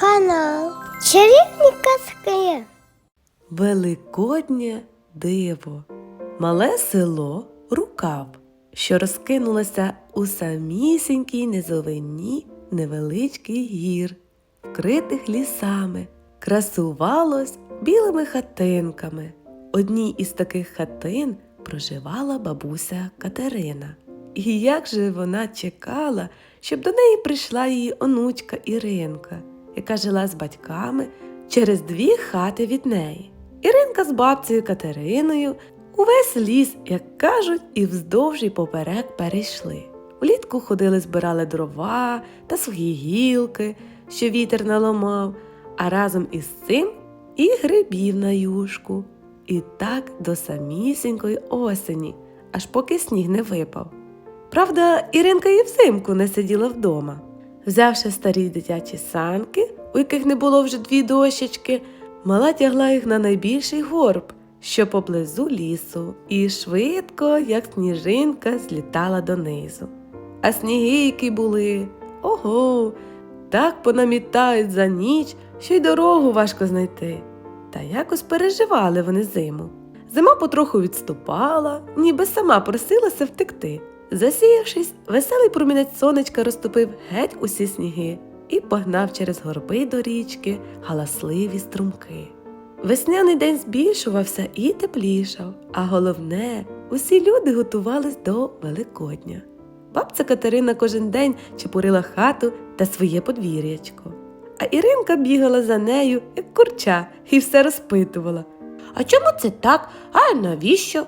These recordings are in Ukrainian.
Канал Чарівні казки. Великоднє диво, мале село Рукав, що розкинулося у самісінькій низовині невеличких гір, вкритих лісами, красувалось білими хатинками. Одній із таких хатин проживала бабуся Катерина. І як же вона чекала, щоб до неї прийшла її онучка Іринка, яка жила з батьками через дві хати від неї. Іринка з бабцею Катериною увесь ліс, як кажуть, і вздовж і поперек перейшли. Влітку ходили, збирали дрова та сухі гілки, що вітер наламав, а разом із цим і грибів на юшку. І так до самісінької осені, аж поки сніг не випав. Правда, Іринка і взимку не сиділа вдома. Взявши старі дитячі санки, у яких не було вже дві дощечки, мала тягла їх на найбільший горб, що поблизу лісу, і швидко, як сніжинка, злітала донизу. А сніги, які були, ого, так понамітають за ніч, що й дорогу важко знайти. Та якось переживали вони зиму. Зима потроху відступала, ніби сама просилася втекти. Засіявшись, веселий промінець сонечка розтопив геть усі сніги і погнав через горби до річки галасливі струмки. Весняний день збільшувався і теплішав, а головне, усі люди готувались до Великодня. Бабця Катерина кожен день чепурила хату та своє подвір'ячко. А Іринка бігала за нею, як курча, і все розпитувала. А чому це так? А навіщо?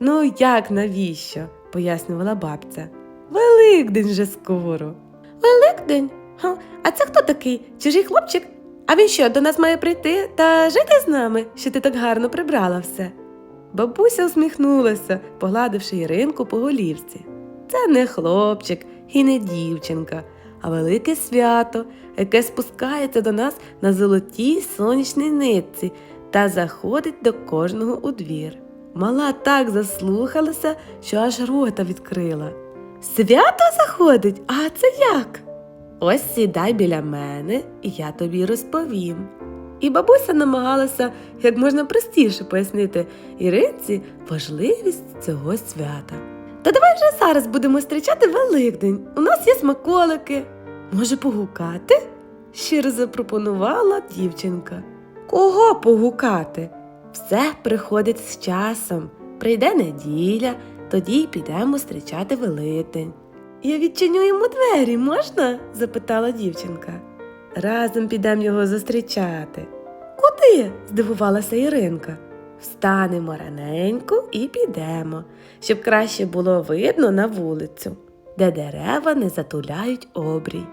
Ну, як навіщо? Пояснювала бабця. Великдень же скоро. Великдень? Ха, а це хто такий? Чужий хлопчик? А він що, до нас має прийти та жити з нами, що ти так гарно прибрала все? Бабуся усміхнулася, погладивши Іринку по голівці. Це не хлопчик і не дівчинка, а велике свято, яке спускається до нас на золотій сонячній нитці та заходить до кожного у двір. Мала так заслухалася, що аж рота відкрила. Свято заходить? А це як? Ось сідай біля мене, і я тобі розповім. І бабуся намагалася як можна простіше пояснити Іринці важливість цього свята. Та давай вже зараз будемо зустрічати Великдень. У нас є смаколики. Може, погукати? щиро запропонувала дівчинка. Кого погукати? Все приходить з часом. Прийде неділя, тоді й підемо зустрічати Великдень. Я відчиню йому двері, можна? запитала дівчинка. Разом підемо його зустрічати. Куди? здивувалася Іринка. Встанемо раненько і підемо, щоб краще було видно на вулицю, де дерева не затуляють обрій.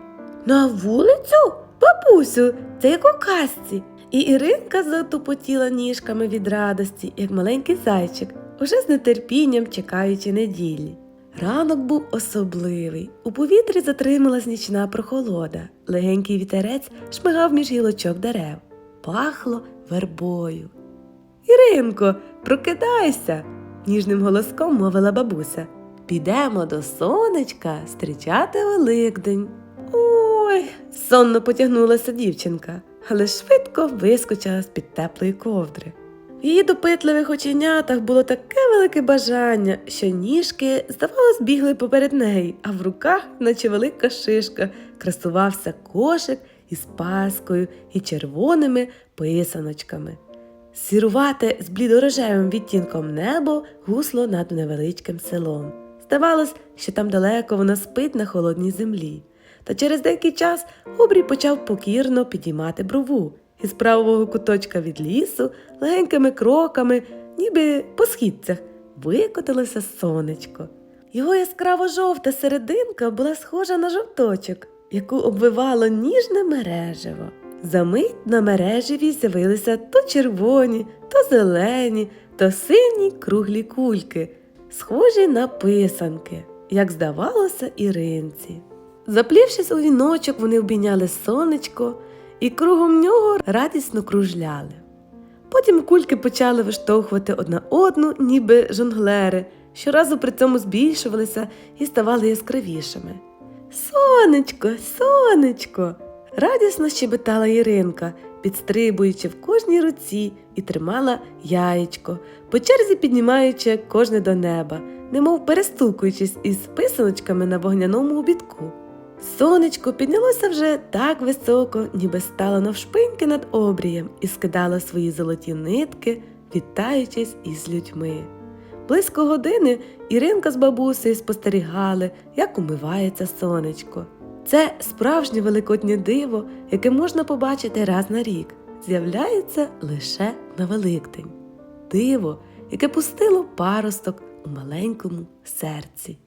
На вулицю? Бабусю, це як у казці. І Іринка затупотіла ніжками від радості, як маленький зайчик, уже з нетерпінням чекаючи неділі. Ранок був особливий. У повітрі затрималась нічна прохолода. Легенький вітерець шмигав між гілочок дерев. Пахло вербою. Іринко, прокидайся, ніжним голоском мовила бабуся. Підемо до сонечка зустрічати Великдень. Ой, сонно потягнулася дівчинка, але швидко вискочила з під теплої ковдри. В її допитливих оченятах було таке велике бажання, що ніжки, здавалось, бігли поперед неї, а в руках, наче велика шишка, красувався кошик із паскою і червоними писаночками. Сірувате з блідорожевим відтінком небо гусло над невеличким селом. Здавалось, що там далеко воно спить на холодній землі. Та через деякий час обрій почав покірно підіймати брову, і з правого куточка від лісу легенькими кроками, ніби по східцях, викотилося сонечко. Його яскраво жовта серединка була схожа на жовточок, яку обвивало ніжне мережево. Замить на мережеві з'явилися то червоні, то зелені, то сині круглі кульки, схожі на писанки, як здавалося Іринці. Заплівшись у віночок, вони обійняли сонечко і кругом нього радісно кружляли. Потім кульки почали виштовхувати одна одну, ніби жонглери, щоразу при цьому збільшувалися і ставали яскравішими. Сонечко, сонечко, радісно щебетала Іринка, підстрибуючи в кожній руці і тримала яєчко, по черзі піднімаючи кожне до неба, немов перестукуючись із писаночками на вогняному обідку. Сонечко піднялося вже так високо, ніби стало навшпиньки над обрієм і скидало свої золоті нитки, вітаючись із людьми. Близько години Іринка з бабусею спостерігали, як умивається сонечко. Це справжнє великоднє диво, яке можна побачити раз на рік, з'являється лише на Великдень. Диво, яке пустило паросток у маленькому серці.